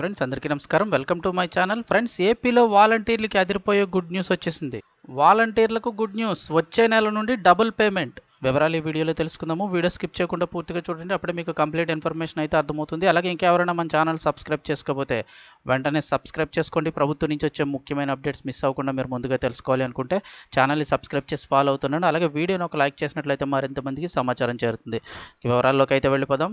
Friends అందరికీ నమస్కారం. Welcome to my channel friends ఏపీలో వాలంటీర్లకి అదిరిపోయే గుడ్ న్యూస్ వచ్చేసింది. వాలంటీర్లకు గుడ్ న్యూస్ వచ్చే నెల నుండి డబుల్ పేమెంట్ వివరాలు ఈ వీడియోలో తెలుసుకుందాము. వీడియో స్కిప్ చేయకుండా పూర్తిగా చూడండి. అప్పుడే మీకు కంప్లీట్ ఇన్ఫర్మేషన్ అయితే అర్థమవుతుంది. అలాగే ఇంకెవరైనా మన ఛానల్ సబ్స్క్రైబ్ చేసుకోకపోతే వెంటనే సబ్స్క్రైబ్ చేసుకోండి. ప్రభుత్వం నుంచి వచ్చే ముఖ్యమైన అప్డేట్స్ మిస్ అవ్వకుండా మీరు ముందుగా తెలుసుకోవాలి అనుకుంటే ఛానల్ని సబ్స్క్రైబ్ చేసి ఫాలో అవుతున్నాను అలాగే వీడియోని ఒక లైక్ చేసినట్లయితే మరింత మందికి సమాచారం చేరుతుంది. వివరాల్లోకి అయితే వెళ్ళిపోదాం.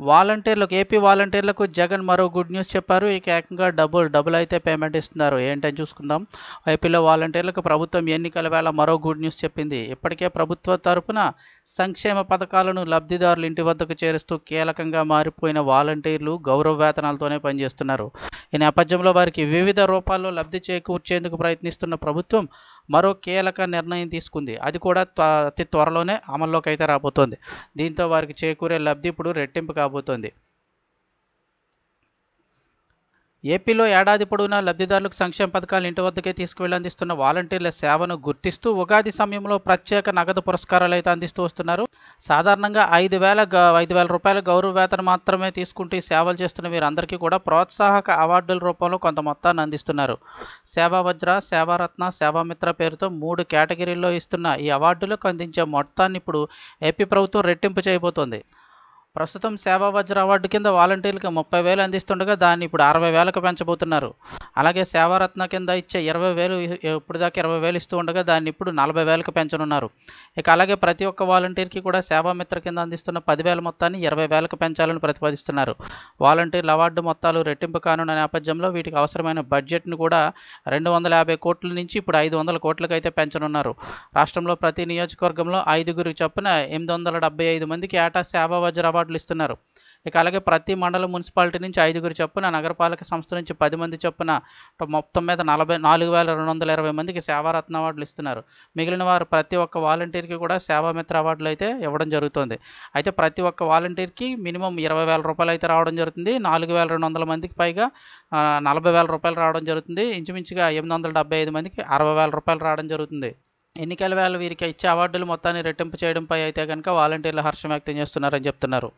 వాలంటీర్లకు ఏపీ వాలంటీర్లకు జగన్ మరో గుడ్ న్యూస్ చెప్పారు. ఇక ఏకంగా డబుల్ డబుల్ అయితే పేమెంట్ ఇస్తున్నారు. ఏంటని చూసుకుందాం. ఏపీలో వాలంటీర్లకు ప్రభుత్వం ఎన్నికల వేళ మరో గుడ్ న్యూస్ చెప్పింది. ఇప్పటికే ప్రభుత్వ తరపున సంక్షేమ పథకాలను లబ్ధిదారులు ఇంటి వద్దకు చేరుస్తూ కీలకంగా మారిపోయిన వాలంటీర్లు గౌరవ వేతనాలతోనే పనిచేస్తున్నారు. ఈ నేపథ్యంలో వారికి వివిధ రూపాల్లో లబ్ధి చేకూర్చేందుకు ప్రయత్నిస్తున్న ప్రభుత్వం మరో కీలక నిర్ణయం తీసుకుంది. అది కూడా త్వ- అతి త్వరలోనే అమల్లోకి అయితే రాబోతోంది. దీంతో వారికి చేకూరే లబ్ధి ఇప్పుడు రెట్టింపు కాబోతోంది. ఏపీలో ఏడాది పొడవునా లబ్ధిదారులకు సంక్షేమ పథకాలు ఇంటి వద్దకే తీసుకువెళ్ళి అందిస్తున్న వాలంటీర్ల సేవను గుర్తిస్తూ ఉగాది సమయంలో ప్రత్యేక నగదు పురస్కారాలు అయితే అందిస్తూ వస్తున్నారు. సాధారణంగా ఐదు వేల ఐదు వేల రూపాయల గౌరవ వేతనం మాత్రమే తీసుకుంటూ సేవలు చేస్తున్న వీరందరికీ కూడా ప్రోత్సాహక అవార్డుల రూపంలో కొంత మొత్తాన్ని అందిస్తున్నారు. సేవా వజ్ర సేవారత్న సేవామిత్ర పేరుతో మూడు కేటగిరీల్లో ఇస్తున్న ఈ అవార్డులకు అందించే మొత్తాన్ని ఇప్పుడు ఏపీ ప్రభుత్వం రెట్టింపు చేయబోతోంది. ప్రస్తుతం సేవా వజ్ర అవార్డు కింద వాలంటీర్లకు ముప్పై వేలు అందిస్తుండగా దాన్ని ఇప్పుడు అరవై వేలకు పెంచబోతున్నారు. అలాగే సేవారత్న కింద ఇచ్చే ఇరవై వేలు ఇప్పటిదాకా ఇప్పుడు దాకా ఇరవై వేలు ఇస్తూ ఉండగా దాన్ని ఇప్పుడు నలభై వేలకు పెంచనున్నారు. ఇక అలాగే ప్రతి ఒక్క వాలంటీర్కి కూడా సేవామిత్ర కింద అందిస్తున్న పదివేల మొత్తాన్ని ఇరవై వేలకు పెంచాలని ప్రతిపాదిస్తున్నారు. వాలంటీర్ల అవార్డు మొత్తాలు రెట్టింపు కానున్న నేపథ్యంలో వీటికి అవసరమైన బడ్జెట్ను కూడా రెండు వందల యాభై కోట్ల నుంచి ఇప్పుడు ఐదు వందల కోట్లకు అయితే పెంచనున్నారు. రాష్ట్రంలో ప్రతి నియోజకవర్గంలో ఐదుగురు చొప్పున ఎనిమిది వందల డెబ్బై ఐదు మందికి ఏటా సేవా వజ్ర అవార్డు అవార్డులు ఇస్తున్నారు. ఇక అలాగే ప్రతి మండల మున్సిపాలిటీ నుంచి ఐదుగురు చొప్పున నగరపాలక సంస్థ నుంచి పది మంది చొప్పున మొత్తం మీద నలభై నాలుగు వేల రెండు వందల ఇరవై మందికి సేవారత్న అవార్డులు ఇస్తున్నారు. మిగిలిన వారు ప్రతి ఒక్క వాలంటీర్కి కూడా సేవామిత్ర అవార్డులు అయితే ఇవ్వడం జరుగుతుంది. అయితే ప్రతి ఒక్క వాలంటీర్కి మినిమం ఇరవై వేల రూపాయలు అయితే రావడం జరుగుతుంది. నాలుగు వేల రెండు వందల మందికి పైగా నలభై వేల రూపాయలు రావడం జరుగుతుంది. ఇంచుమించుగా ఎనిమిది వందల డెబ్బై ఐదు మందికి అరవై వేల రూపాయలు రావడం జరుగుతుంది. ఎన్నికల వేళ వీరికి ఇచ్చే అవార్డులు మొత్తాన్ని రెట్టింపు చేయడంపై అయితే కనుక వాలంటీర్లు హర్షం వ్యక్తం చేస్తున్నారని చెప్తున్నారు.